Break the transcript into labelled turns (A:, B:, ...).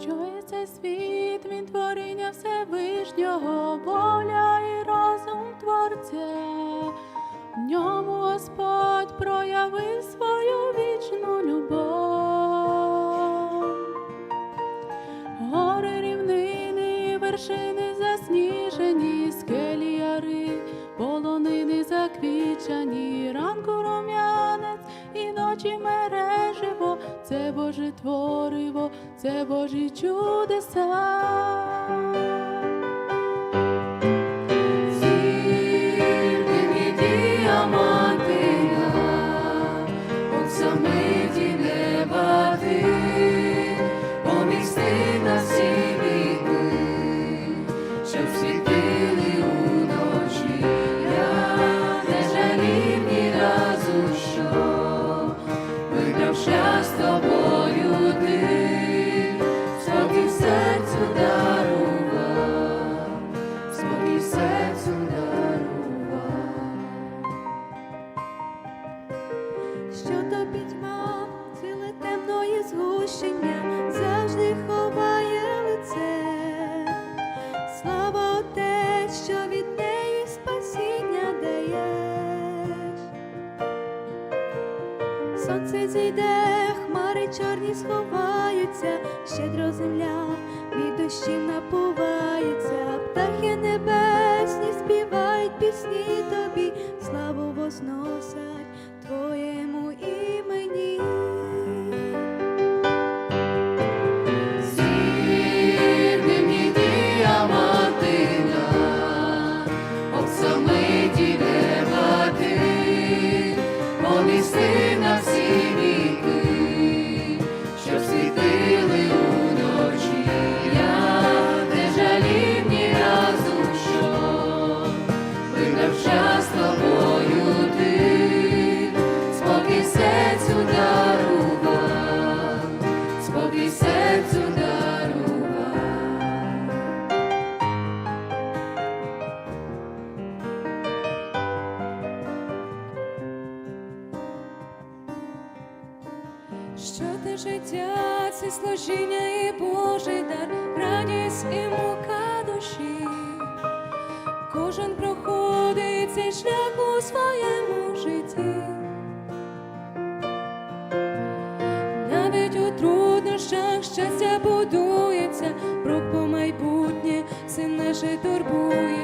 A: Що є цей світ, він творіння Всевишнього, воля і розум творця. В ньому Господь проявив свою вічну любов. Гори рівнини, вершини засніжені, скелі яри, полонини заквічані, ранку і ночі мереживо, це Боже твориво, це Божі чудеса.
B: Згущення, завжди ховає лице. Слава Отець, що від неї спасіння даєш. Сонце зійде, хмари чорні сховаються, щедро земля від дощів напувається, птахи небесні співають пісні тобі, славу возносять твоєму імені. Життя, це служіння і Божий дар, радість і мука душі. Кожен проходить цей шлях у своєму житті. Навіть у труднощах щастя будується, по майбутнє, син наше турбується,